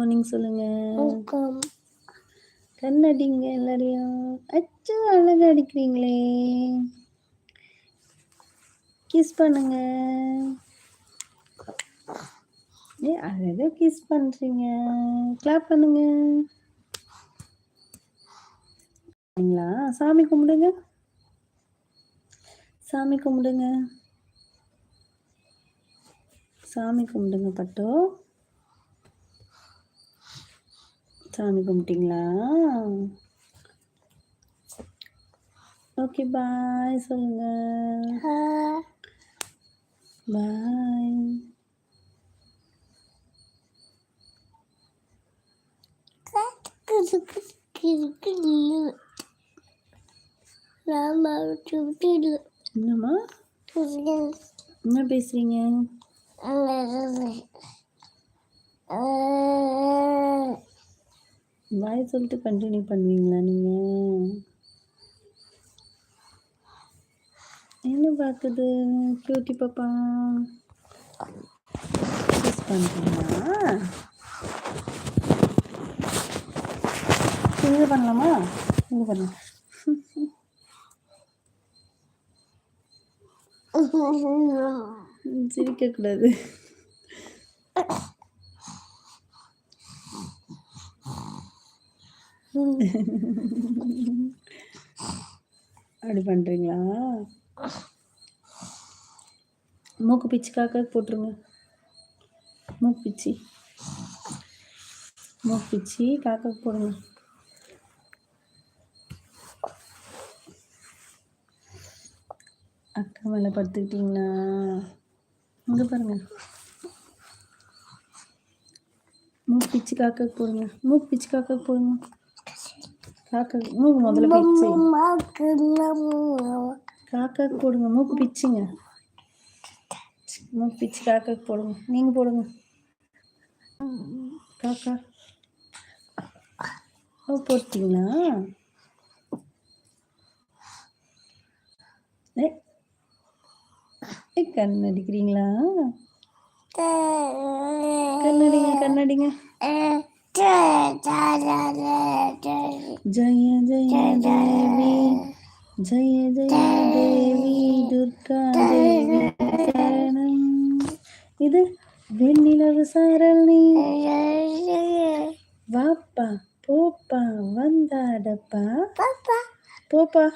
Morning சொல்லுங்க. கண்ணடிங்க எல்லாரையும். அச்சோ அழகா அடிக்கிறீங்களே. கிஸ் பண்ணுங்க. ஏ அழகா கிஸ் பண்றீங்க. கிளாப் பண்ணுங்க. சரிங்களா சாமி கும்பிடுங்க. சாமி கும்பிடுங்க. சாமி கும்பிடுங்க பட்டோ. சாமி கும்பிட்டீங்களா ஓகே பாய் சொல்லுங்க பாய் என்னம்மா என்ன பேசுறீங்க பாய் சொல்லிட்டு கண்டினியூ பண்ணுவீங்களா நீங்க? என்ன பார்க்குது கியூட்டி பாப்பா கிஸ் பண்ணுறீங்களா இது பண்ணலாமா? இது பண்ணலாம். சிரிக்கக்கூடாது. அப்படி பண்ணுறீங்களா மூக்கு பிச்சு காக்கா போட்டுருங்க. மூக்கு பிச்சு. மூக்கு பிச்சு காக்க போடுங்க. அக்கா மேலே படுத்துக்கிட்டீங்களா? இங்கே பாருங்க. மூக்கு பிச்சு காக்க போடுங்க. மூக்கு பிச்சு காக்க போடுங்க. காக்கா மூக்கு முதல்ல பிச்சு. காக்காக்கு போடுங்க மூக்கு பிச்சுங்க. மூக்கு பிச்சு காக்காக்கு போடுங்க. நீங்கள் போடுங்க. காக்கா. ஓ போட்டீங்களா? ஏ ஏ, கண் அடிக்கிறீங்களா கண்ணடிங்க கண்ணடிங்க. ஜய ஜய தேவி ஜய ஜய தேவி துர்கா தேவி சரணம் இது வெண்ணிலவு சாரல் நீ. வாப்பா போப்பா வந்தாடப்பா. போப்பா.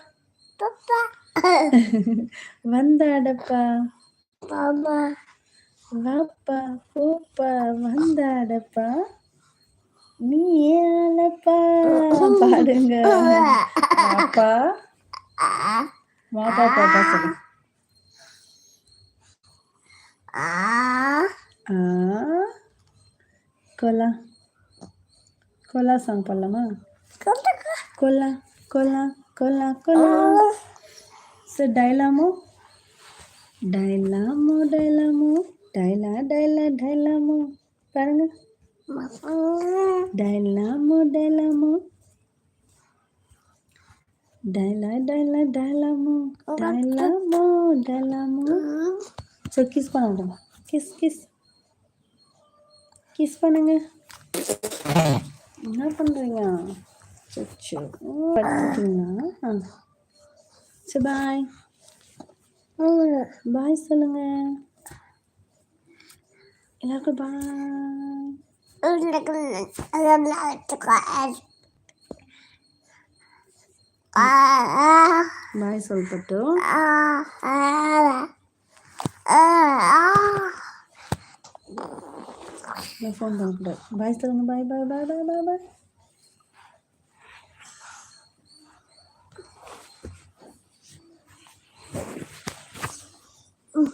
வந்தாடப்பா. வாப்பா போப்பா வந்தாடப்பா. நீ ஏழப்பா பாடுங்க வாப்பா. வாப்பா பாப்பா சொல்லு. கொலா. கொலா சாங் பாடலாமா? கொலா கொலா கொலா கொலா. சார் டைலாமோ டைலாமோ டைலாமோ டைலா டைலா டைலாமோ பாருங்க. டைலாமோ டைலாமோ டைலா டைலா டைலாமோ டைலாமோ டைலாமோ ஸோ கிஸ் பண்ண விடுங்க கிஸ் கிஸ் கிஸ் பண்ணுங்க என்ன பண்ணுறீங்க சச்சோ படுத்துட்டீங்களா ஆ சரி பாய் பாய் சொல்லுங்க எல்லாருக்கும் பாய் ಬಾಯ್ ಸ್ವಲ್ಪಟ್ಟು ಫೋನ್ ತಗೊಂಡ್ಬಿಡ ಬಾಯ್ ತಗೊಂಡು ಬಾಯ್ ಬಾಯ್ ಬಾಯ್ ಬಾಯ್ ಬಾಯ್ ಬಾಯ್